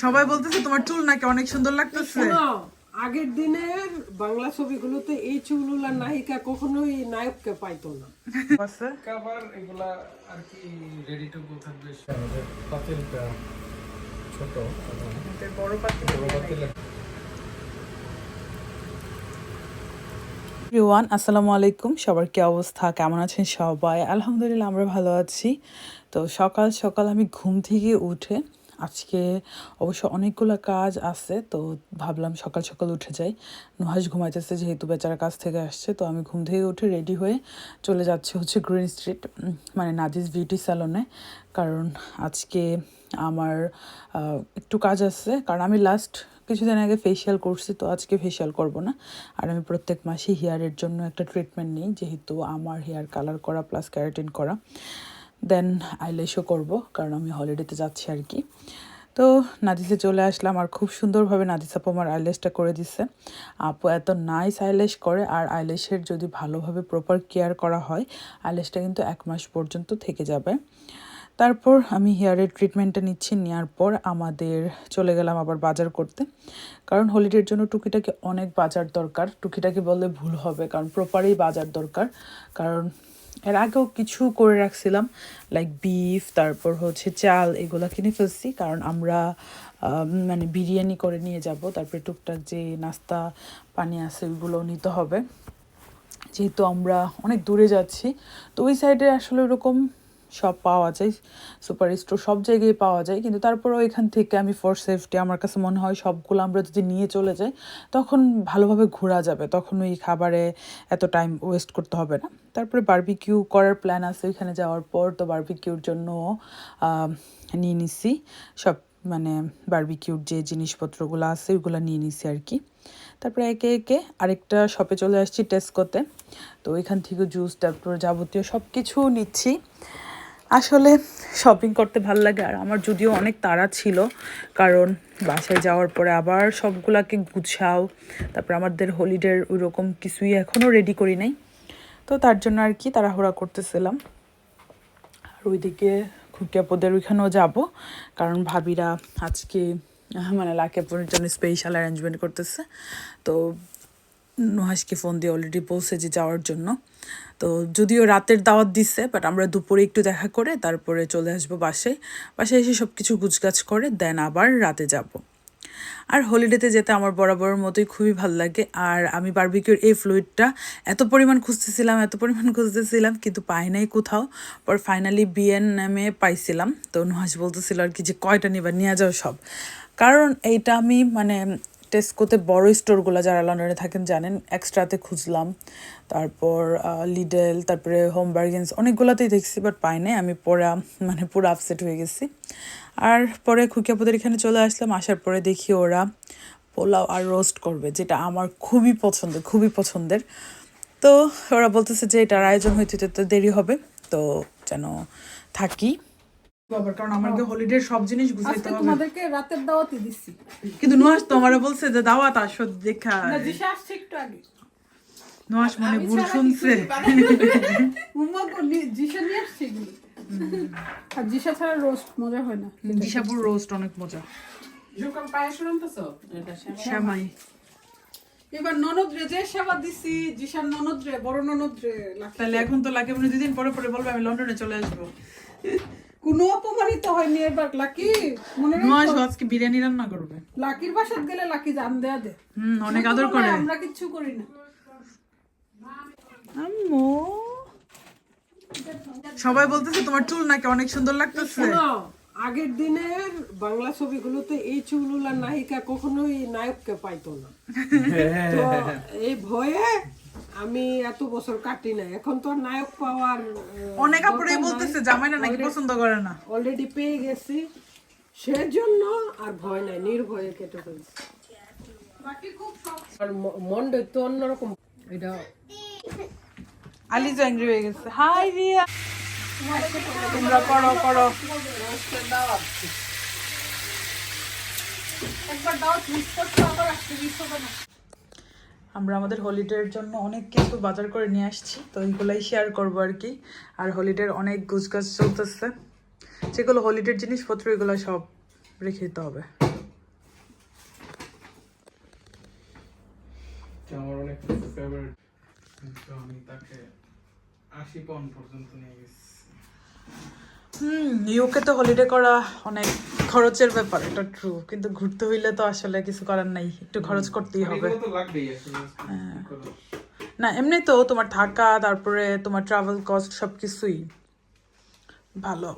সবাই বলতেছে তোমার চুল নাকি অনেক সুন্দর লাগতেছে। শোনো, আগের দিনের বাংলা ছবিগুলোতে এই চুলুলার নায়িকা কখনোই নায়ককে পাইতো না। কাভার এগুলা আর কি রেডি টু গো থাকবে। আমাদের পাতিলটা ছোট। বড় পাখি বড় পাতিল। এভরিওয়ান আসসালামু আলাইকুম। সবার কি অবস্থা? কেমন আছেন সবাই? আলহামদুলিল্লাহ আমরা ভালো আছি। তো সকাল সকাল আমি ঘুম থেকে উঠে আজকে অবশ্য অনেকগুলো কাজ আছে, তো ভাবলাম সকাল সকাল উঠে যাই। নুহাস ঘুমাইতেছে যেহেতু বেচারা কাজ থেকে আসছে, তো আমি ঘুম থেকে উঠে রেডি হয়ে চলে যাচ্ছি হচ্ছে গ্রিন স্ট্রিট মানে নাদিস বিউটি স্যালনে। কারণ আজকে আমার একটু কাজ আছে, কারণ আমি লাস্ট কিছুদিন আগে ফেসিয়াল করছি, তো আজকে ফেসিয়াল করব না। আর আমি প্রত্যেক মাসে হেয়ারের জন্য একটা ট্রিটমেন্ট নিই, যেহেতু আমার হেয়ার কালার করা প্লাস ক্যারাটিন করা। দেন আইলেশও করব, কারণ আমি হলিডেতে যাচ্ছি আর কি। তো নাদিসে চলে আসলাম আর খুব সুন্দরভাবে নাদিস আপু আমার আইলেশটা করে দিচ্ছে আপু এত নাইস আইলেশ করে, আর আইলেশের যদি ভালোভাবে প্রপার কেয়ার করা হয় আইলেশটা কিন্তু এক মাস পর্যন্ত থেকে যাবে। তারপর আমি হেয়ারের ট্রিটমেন্টটা নিচ্ছি নেওয়ার পর আমাদের চলে গেলাম আবার বাজার করতে। কারণ হোলিডের জন্য টুকিটাকে অনেক বাজার দরকার। টুকিটাকে বললে ভুল হবে, কারণ প্রপারই বাজার দরকার। কারণ এর আগেও কিছু করে রাখছিলাম লাইক বিফ তারপর হচ্ছে চাল, এগুলো কিনে ফেলছি। কারণ আমরা মানে বিরিয়ানি করে নিয়ে যাব, তারপরে টুকটাক যে নাস্তা, পানি আছে, ওইগুলো নিতে হবে। যেহেতু আমরা অনেক দূরে যাচ্ছি, তো ওই সাইডে আসলে ওরকম সব পাওয়া যায় সুপার স্টোর সব জায়গায় পাওয়া যায়, কিন্তু তারপরেও এখান থেকে আমি ফর সেফটি আমার কাছে মনে হয় সবগুলো আমরা যদি নিয়ে চলে যাই, তখন ভালোভাবে ঘোরা যাবে, তখন ওই খাবারে এত টাইম ওয়েস্ট করতে হবে না। তারপরে বার্বিকিউ করার প্ল্যান আছে ওইখানে যাওয়ার পর, তো বার্বিকিউর জন্য নিয়ে নিছি, সব মানে বার্বিকিউর যে জিনিসপত্রগুলো আছে ওইগুলো নিয়ে নিছি আর কি। তারপরে একে একে আরেকটা শপে চলে আসছি টেস্কোতে তো ওইখান থেকে জুস তারপর যাবতীয় সব কিছু নিচ্ছি। আসলে শপিং করতে ভালো লাগে, আর আমার যদিও অনেক তাড়া ছিল, কারণ বাসায় যাওয়ার পরে আবার সবগুলাকে গুছাও, তারপর আমাদের হলিডের ওই রকম কিছুই এখনও রেডি করি নাই। তো তার জন্য আর কি তাড়াহুড়া করতেছিলাম। আর ওইদিকে খুকিয়াপদের ওইখানেও যাব, কারণ ভাবিরা আজকে মানে লাকিয়াপুরের জন্য স্পেশাল অ্যারেঞ্জমেন্ট করতেছে। তো নুহাসকে ফোন দিয়ে অলরেডি বলছে যে যাওয়ার জন্য। তো যদিও রাতের দাওয়াত দিচ্ছে বাট আমরা দুপুরে একটু দেখা করে তারপরে চলে আসব বাসায়। বাসায় এসে সব কিছু গুছগাছ করে দেন আবার রাতে যাব। আর হলিডেতে যেতে আমার বরাবরের মতোই খুবই ভালো লাগে। আর আমি বারবিকিউর এই ফ্লুইডটা এত পরিমাণ খুঁজতেছিলাম, এত পরিমাণ খুঁজতেছিলাম, কিন্তু পাই নাই কোথাও। পর ফাইনালি বিএন নামে পাইছিলাম। তো নুহাস বলতেছিল আর কি যে, কয়টা নিবা? নিয়ে যাও সব। কারণ এইটা আমি মানে টেস্কোতে বড় স্টোরগুলো যারা লন্ডনে থাকেন জানেন এক্সট্রাতে খুঁজলাম, তারপর লিডেল তারপরে হোম বার্গেন্স অনেকগুলোতেই দেখছি বাট পাই নাই। আমি পরে মানে পুরো আপসেট হয়ে গেছি। আর পরে খুকিয়াপুদের এখানে চলে আসলাম, আসার পরে দেখি ওরা পোলাও আর রোস্ট করবে, যেটা আমার খুবই পছন্দের খুবই পছন্দের। তো ওরা বলতেছে যে, এটার আয়োজন হইতে তো দেরি হবে, তো যেন থাকি। বাবার কারণ আমাকে হলিডের সব জিনিস হবে। তোমাদেরকে রাতের দাওয়াতই দিচ্ছি কিন্তু নুহাস তো আমারে বলছে যে দাওয়াত আসো দেখা। দিশা আসছে একটু আগে। মনে ভুল শুনছে। উম্মা জিশা নিয়ে আসছে এগুলো। আর জিশা ছাড়া রোস্ট মজা হয় না। দিশাপুর রোস্ট অনেক মজা। যখন পায়েস রান্তাছো শ্যামাই এবার ননদ রে যে সেবা দিছি জিশার ননদ রে বড় ননদ রে তাহলে এখন তো লাগে মনে দুদিন পরে পরে বলবে আমি লন্ডনে চলে আসব। কোনো অপমানিত হয়নি এবার লাকি? মনে রাখো। আজকে বিরিয়ানি রান্না করবে। লাকির বাসাত গেলে লাকি জান দেয়া দে। হুম অনেক আদর করে। আমরা কিচ্ছু করি না। আম্মু। সবাই বলতেছে তোমার চুল নাকি অনেক সুন্দর লাগতেছে। আগের দিনের বাংলা ছবিগুলোতে এই চুলুলার নায়িকা কখনোই নায়ককে পাইতো না। তো এই ভয়ে আমি এত বছর কাটি না এখন তো নায়ক পাওয়ার অনেক আপুরাই বলতেছে জামাইনা নাকি পছন্দ করে না। অলরেডি পেয়ে গেছি। সেজন্য আর ভয় নাই নির্ভয়ে কেটে ফেলছি। মন্ড তো অন্যরকম। এটা আলি তো অ্যাংরি হয়ে গেছে। হাই রিয়া। তোমরা করো করো। একবার দাও মিস করছ আবার আসতে মিস হবে না। আমরা আমাদের হলিডের জন্য অনেক কিছু বাজার করে নিয়ে আসছি, তো এইগুলাই শেয়ার করব আর কি। আর হলিডের অনেক গুজগাছ চলতেছে। যেগুলো হলিডের জিনিসপত্র, এগুলো সব রেখে দিতে হবে। আচ্ছা, আমি তাকে আশি পাউন্ড পর্যন্ত নিয়ে গেছি। হুম ইউকে তো হলিডে করা অনেক খরচের ব্যাপার এটা ট্রু কিন্তু ঘুরতে হইলে তো আসলে কিছু করার নাই একটু খরচ করতেই হবে। হ্যাঁ। না এমনি তো তোমার থাকা তারপরে তোমার ট্রাভেল কস্ট সব কিছুই ভালো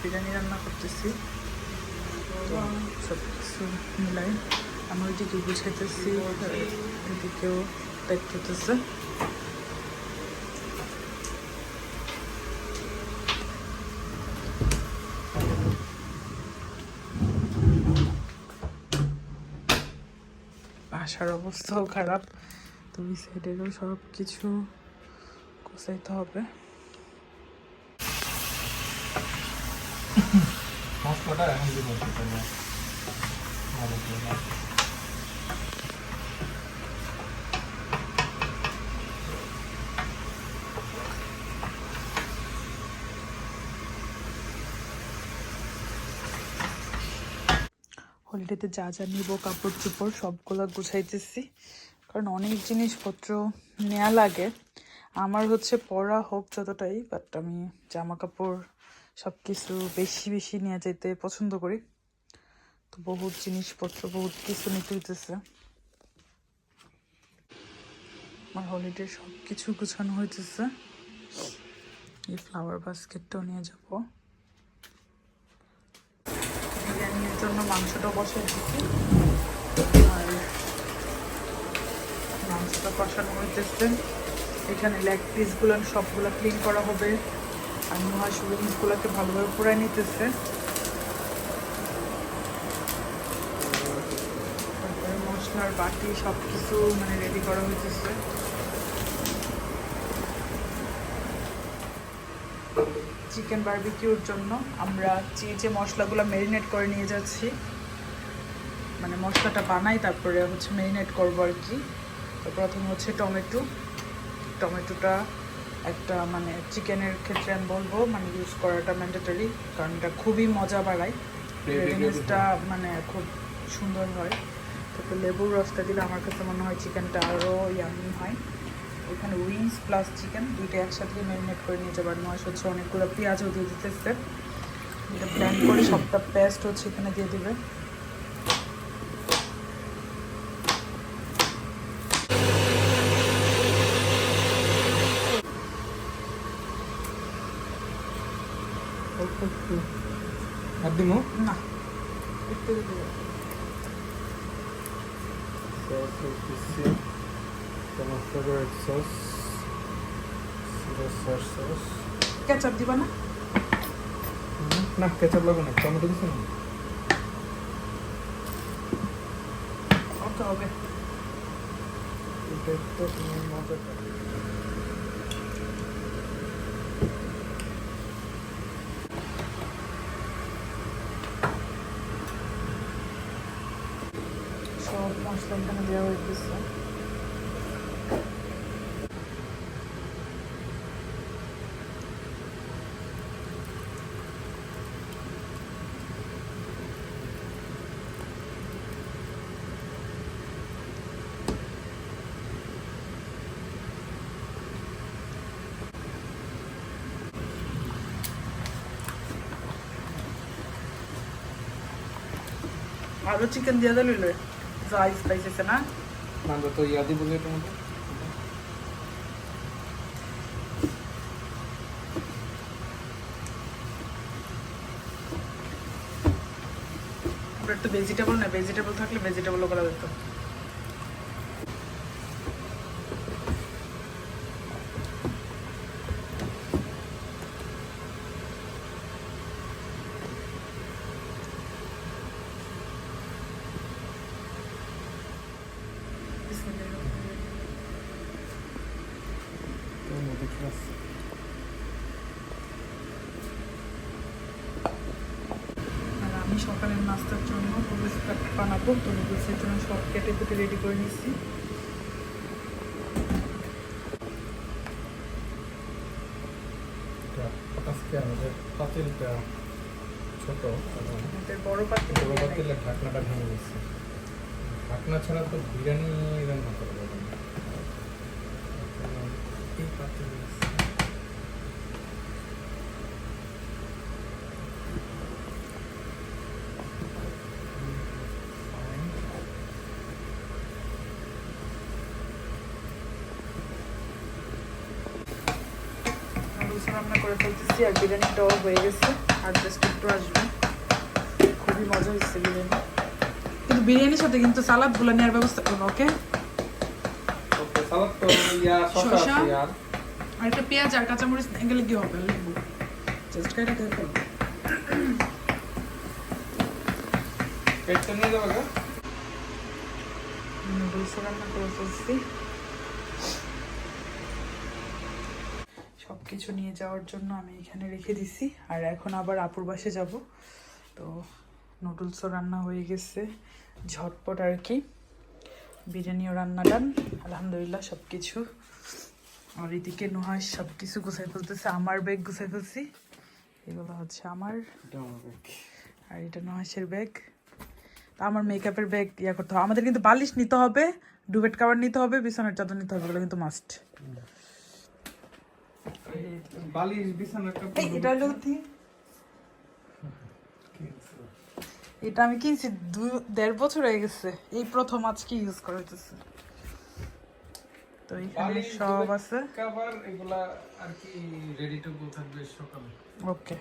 বিরিয়ানি রান্না করতেছি। সব কিছু মিলাই আমি ওইদিকে গুছাইতেছি এদিকেও দেখতেছে বাসার অবস্থাও খারাপ তো ওই সাইডেরও সব কিছু গোছাইতে হবে মশলাটা এখন দিব ভালো করে হলিডেতে যা যা নিব কাপড় চোপড় সবগুলো গুছাইতেছি। কারণ অনেক জিনিসপত্র নেওয়া লাগে। আমার হচ্ছে পরা হোক যতটাই বাট আমি জামা কাপড় সব কিছু বেশি বেশি নিয়ে যেতে পছন্দ করি। তো বহুত জিনিসপত্র, বহুত কিছু নিতে হইতেছে। আমার হলিডে সব কিছু গুছানো হইতেছে। এই ফ্লাওয়ার বাস্কেটটাও নিয়ে যাব বিরিয়ানির জন্য মাংসটা বসে দিচ্ছি। আর মাংসটা কষানো হইতেছে। এখানে লেগ পিসগুলো সবগুলো ক্লিন করা হবে। আর মহাশ উইংসগুলোকে ভালোভাবে পুরাই নিতেছে। মশলার বাটি সব কিছু মানে রেডি করা হইতেছে। চিকেন বারবিকিউর জন্য আমরা যে যে মশলাগুলো ম্যারিনেট করে নিয়ে যাচ্ছি মানে মশলাটা বানাই তারপরে হচ্ছে ম্যারিনেট করব আর কি। তো প্রথম হচ্ছে টমেটো। টমেটোটা একটা মানে চিকেনের ক্ষেত্রে আমি বলব মানে ইউজ করাটা ম্যান্ডেটরি কারণ এটা খুবই মজা বাড়ায়। রেডিনেসটা মানে খুব সুন্দর হয়। তারপর লেবুর রসটা দিলে আমার কাছে মনে হয় চিকেনটা আরও ইয়ামি হয়। ওখানে উইংস প্লাস চিকেন দুইটা একসাথে ম্যারিনেট করে নিয়ে যাবার নয় হচ্ছে অনেকগুলো পেঁয়াজও দিয়ে দিতেছে। এটা ব্ল্যান্ড করে সবটা পেস্ট হচ্ছে এখানে দিয়ে দেবে। আর দিমু? না একটু দিবে হইতেছে তোমার favourite sauce sauce sauce ketchup দিবা না? না কেচাপ লাগবে না টমেটো দিছে না? হবে? এটা তো তোমার মজা সব মশলা এখানে দেওয়া হয়ে আরও চিকেন দিয়ে দিলে যা স্পাইস আছে না? না তো ইয়া যে টমেটো আমরা একটু ভেজিটেবল না ভেজিটেবল থাকলে ভেজিটেবলও করা যেত টমেটো প্লাস আর আমি সকালের নাস্তার জন্য নুডলস বানাবো তো নুডলসের জন্য সব কেটে কুটে রেডি করে নিচ্ছি। আজকে আমাদের পাতিলটা ছোট বড় বড় ঢাকনাটা ভেঙে গেছে ঢাকনা ছাড়া তো বিরিয়ানি রান্না করা যাবে এই পাতিল নুডলস রান্না করে ফেলতেছি আর বিরিয়ানিটাও হয়ে গেছে। আর জাস্ট একটু আসবে। খুবই মজা হয়েছে বিরিয়ানি। কিন্তু বিরিয়ানির সাথে কিন্তু সালাদগুলো নেওয়ার ব্যবস্থা করব ওকে? শসা? আর একটা পেঁয়াজ আর কাঁচামরিচ এগুলো কি হবে? লেবু। জাস্ট ফেলব নিয়ে যাবে নুডলস রান্না করে ফেলছি। সব কিছু নিয়ে যাওয়ার জন্য আমি এখানে রেখে দিছি। আর এখন আবার আপুর বাসে যাব। তো নুডলসও রান্না হয়ে গেছে। ঝটপট আর কি। বিরিয়ানিও রান্না ডান। আলহামদুলিল্লাহ সব কিছু আর এদিকে নুহাস সব কিছু গুছাই ফেলতেছে। আমার ব্যাগ গুছাই ফেলছি। এগুলো হচ্ছে আমার। আর এটা নুহাসের ব্যাগ তা আমার মেকআপের ব্যাগ ইয়া করতে হবে। আমাদের কিন্তু বালিশ নিতে হবে। ডুবেট কাভার নিতে হবে বিছানার চাদর নিতে হবে। এগুলো কিন্তু মাস্ট বালিশ কাপড়। এটা হলো কি? এটা আমি কিনছি দেড় বছর হয়ে গেছে। এই প্রথম আজকে ইউজ করা হইতেছে। তো এখানে সব আছে। কাভার এগুলা আর কি রেডি টু গো থাকবে সকালে। ওকে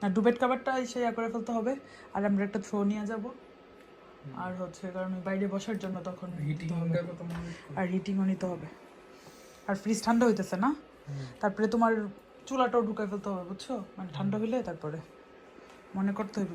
না ডুবেট কাভারটা এসে ইয়া করে ফেলতে হবে। আর আমরা একটা থ্রো নিয়ে যাব। আর হচ্ছে কারণ বাইরে বসার জন্য তখন হিটিং আর হিটিংও নিতে হবে। আর ফ্রিজ ঠান্ডা হইতেছে না? তারপরে তোমার চুলাটাও ঢুকাই ফেলতে হবে বুঝছ? মানে ঠান্ডা হইলে তারপরে মনে করতে হবে